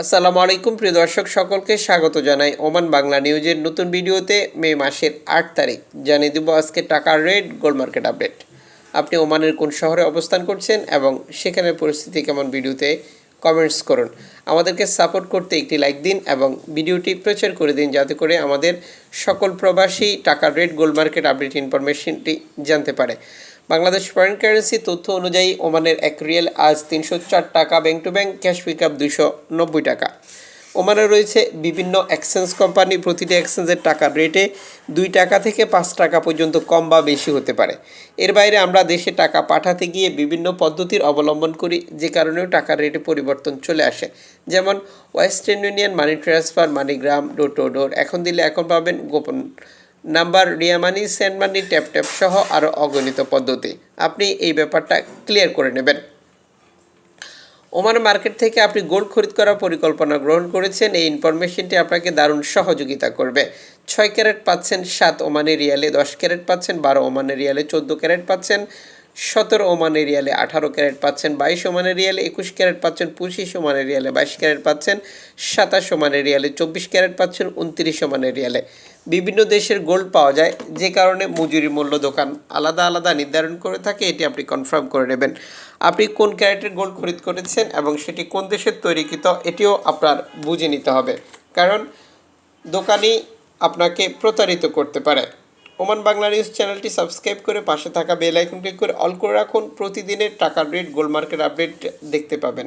আসসালামু আলাইকুম, প্রিয় দর্শক, সকলকে স্বাগত জানাই ওমান বাংলা নিউজের নতুন ভিডিওতে মে মাসের আট তারিখ। জানিয়ে দেবো আজকে টাকার রেট, গোল্ড মার্কেট আপডেট। আপনি ওমানের কোন শহরে অবস্থান করছেন এবং সেখানের পরিস্থিতি কেমন ভিডিওতে কমেন্টস করুন। আমাদেরকে সাপোর্ট করতে একটি লাইক দিন এবং ভিডিওটি প্রচার করে দিন, যাতে করে আমাদের সকল প্রবাসী টাকার রেট, গোল্ড মার্কেট আপডেট ইনফরমেশনটি জানতে পারে। বাংলাদেশ ফরেন কারেন্সি তথ্য অনুযায়ী ওমানের এক রিয়েল আজ তিনশো চার টাকা, bank to bank, cash pick up নব্বই টাকা। ওমানে রয়েছে বিভিন্ন এক্সচেঞ্জ কোম্পানি প্রতিটি এক্সচেঞ্জের টাকার রেটে দুই টাকা থেকে পাঁচ টাকা পর্যন্ত কম বা বেশি হতে পারে। এর বাইরে আমরা দেশে টাকা পাঠাতে গিয়ে বিভিন্ন পদ্ধতির অবলম্বন করি, যে কারণেও টাকার রেটে পরিবর্তন চলে আসে। যেমন Western Union money transfer, MoneyGram door door এখন দিলে এখন পাবেন গোপন number Ria money send money tap tap সহ আরও অগণিত পদ্ধতি। আপনি এই ব্যাপারটা ক্লিয়ার করে নেবেন। ওমান মার্কেট থেকে আপনি গোল্ড খরিদ করার পরিকল্পনা গ্রহণ করেছেন। এই ইনফরমেশনটি আপনাকে দারুণ সহযোগিতা করবে। ছয় ক্যারেট পাচ্ছেন সাত ওমানের রিয়ালে, দশ ক্যারেট পাচ্ছেন বারো ওমানের রিয়ালে, চোদ্দ ক্যারেট পাচ্ছেন সতেরো ওমানি রিয়ালে আঠারো ক্যারেট পাচ্ছেন, বাইশ ওমানি রিয়ালে একুশ ক্যারেট পাচ্ছেন, পঁচিশ ওমানি রিয়ালে বাইশ ক্যারেট পাচ্ছেন, সাতাশ ওমানি রিয়ালে চব্বিশ ক্যারেট পাচ্ছেন, উনত্রিশ ওমানি রিয়ালে। বিভিন্ন দেশের গোল্ড পাওয়া যায়, যে কারণে মজুরি মূল্য দোকান আলাদা আলাদা নির্ধারণ করে থাকে, এটি আপনি কনফার্ম করে নেবেন। আপনি কোন ক্যারেটের গোল্ড খরিদ করেছেন এবং সেটি কোন দেশের তৈরিকৃত, এটিও আপনার বুঝে নিতে হবে। কারণ দোকানি আপনাকে প্রতারিত করতে পারে। ওমান বাংলা নিউজ চ্যানেলটি সাবস্ক্রাইব করে পাশে থাকা বেল আইকন ক্লিক করে অল করে রাখুন। প্রতিদিনের টাকা রেট গোল্ড মার্কেট আপডেট দেখতে পাবেন।